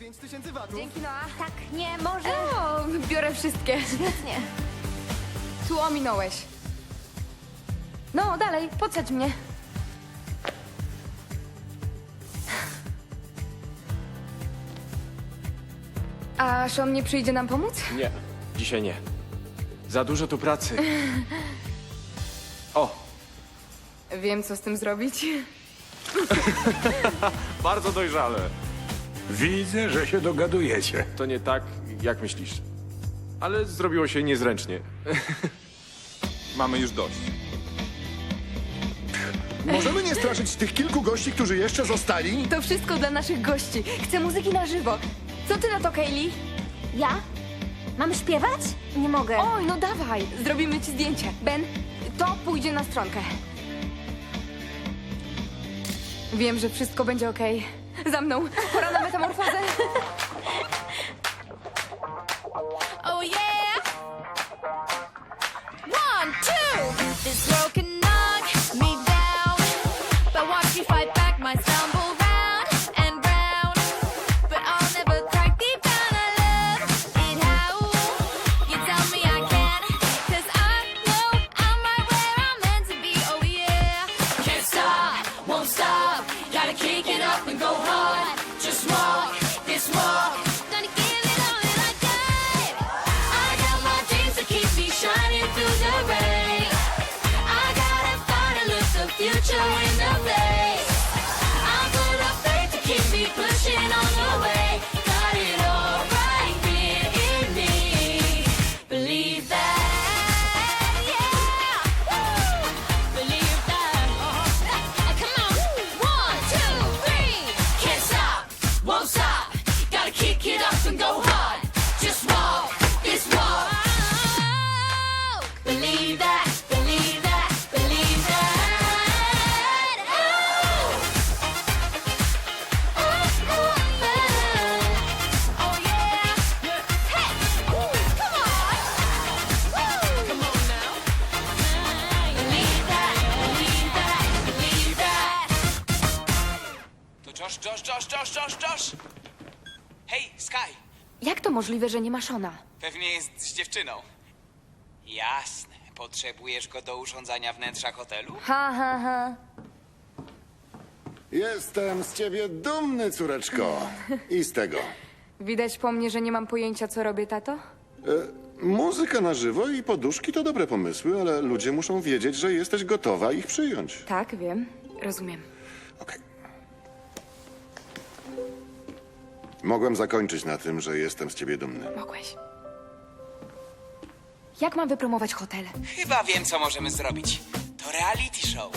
Jeszcze 5000 watów. Dzięki, Noa. Tak, nie, może... O, biorę wszystkie. Świetnie. Tu ominąłeś. No, dalej, podsadź mnie. A Sean nie przyjdzie nam pomóc? Nie, dzisiaj nie. Za dużo tu pracy. O, Wiem, co z tym zrobić. bardzo dojrzale. Widzę, że się dogadujecie. To nie tak, jak myślisz. Ale zrobiło się niezręcznie. Mamy już dość. Możemy nie straszyć tych kilku gości, którzy jeszcze zostali? To wszystko dla naszych gości. Chcę muzyki na żywo. Co ty na to, Kaylee? Ja? Mam śpiewać? Nie mogę. Oj, no dawaj, zrobimy ci zdjęcie. Ben, to pójdzie na stronkę. Wiem, że wszystko będzie okej. Za mną, pora na metamorfozę. Oh yeah. One, two. This road can knock me down, but watch me fight back. Might stumble round and round, but I'll never crack deep down. I love it how you tell me I I know I'm right where I'm meant to be. Oh yeah. Can't stop, won't stop. Gotta kick it up in the face. I'm full of faith to keep me pushing on Josh, Josh, Josh, Josh, Josh, Josh! Hej, Sky! Jak to możliwe, że nie ma Shona? Pewnie jest z dziewczyną. Jasne. Potrzebujesz go do urządzania wnętrza hotelu? Ha, ha, ha. Jestem z ciebie dumny, córeczko. I z tego. Widać po mnie, że nie mam pojęcia, co robię, tato? Muzyka na żywo i poduszki to dobre pomysły, ale ludzie muszą wiedzieć, że jesteś gotowa ich przyjąć. Tak, wiem. Rozumiem. Okej. Mogłem zakończyć na tym, że jestem z ciebie dumny. Mogłeś. Jak mam wypromować hotel? Chyba wiem, co możemy zrobić. To reality show.